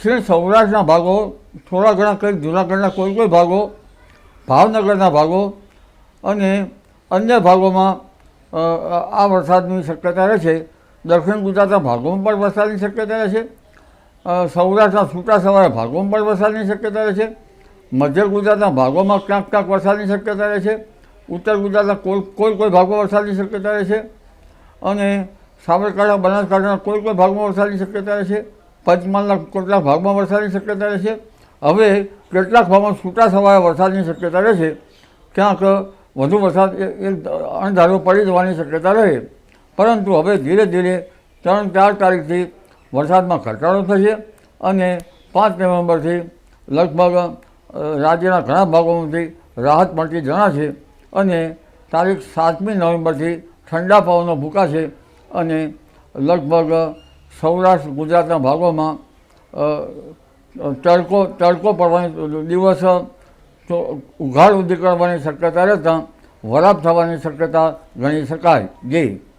દક્ષિણ સૌરાષ્ટ્રના ભાગો થોડા ઘણા કંઈક જૂનાગઢના કોઈ કોઈ ભાગો, ભાવનગરના ભાગો અને અન્ય ભાગોમાં આ વરસાદની શક્યતા રહેશે દક્ષિણ ગુજરાતના ભાગોમાં પણ વરસાદની શક્યતા રહેશે સૌરાષ્ટ્રના સૌરાષ્ટ્રના સવારે ભાગોમાં પણ વરસાદની શક્યતા રહેશે મધ્ય ગુજરાતના ભાગોમાં ક્યાંક ક્યાંક વરસાદની શક્યતા રહેશે ઉત્તર ગુજરાતના કોઈ કોઈ કોઈ ભાગમાં વરસાદની શક્યતા રહેશે અને સાબરકાંઠા, બનાસકાંઠાના કોઈ કોઈ ભાગમાં વરસાદની શક્યતા રહેશે પંચમહાલના કેટલાક ભાગમાં વરસાદની શક્યતા રહેશે. હવે કેટલાક ભાગમાં છૂટાછવાયા વરસાદની શક્યતા રહેશે. ક્યાંક વધુ વરસાદ એક અણધારો પડી જવાની શક્યતા રહે. પરંતુ હવે ધીરે ધીરે ત્રણ ચાર તારીખથી વરસાદમાં ઘટાડો થશે અને પાંચ નવેમ્બરથી લગભગ રાજ્યના ઘણા ભાગોમાંથી રાહત મળતી જણાશે અને તારીખ સાતમી નવેમ્બરથી ઠંડા પવનો ફૂંકાશે અને લગભગ સૌરાષ્ટ્ર, ગુજરાતના ભાગોમાં તડકો તડકો પડવાની દિવસ ઉઘાડ ઉદી કરવાની શક્યતા રહેતાં, વરાપ થવાની શક્યતા ગણી શકાય. જી.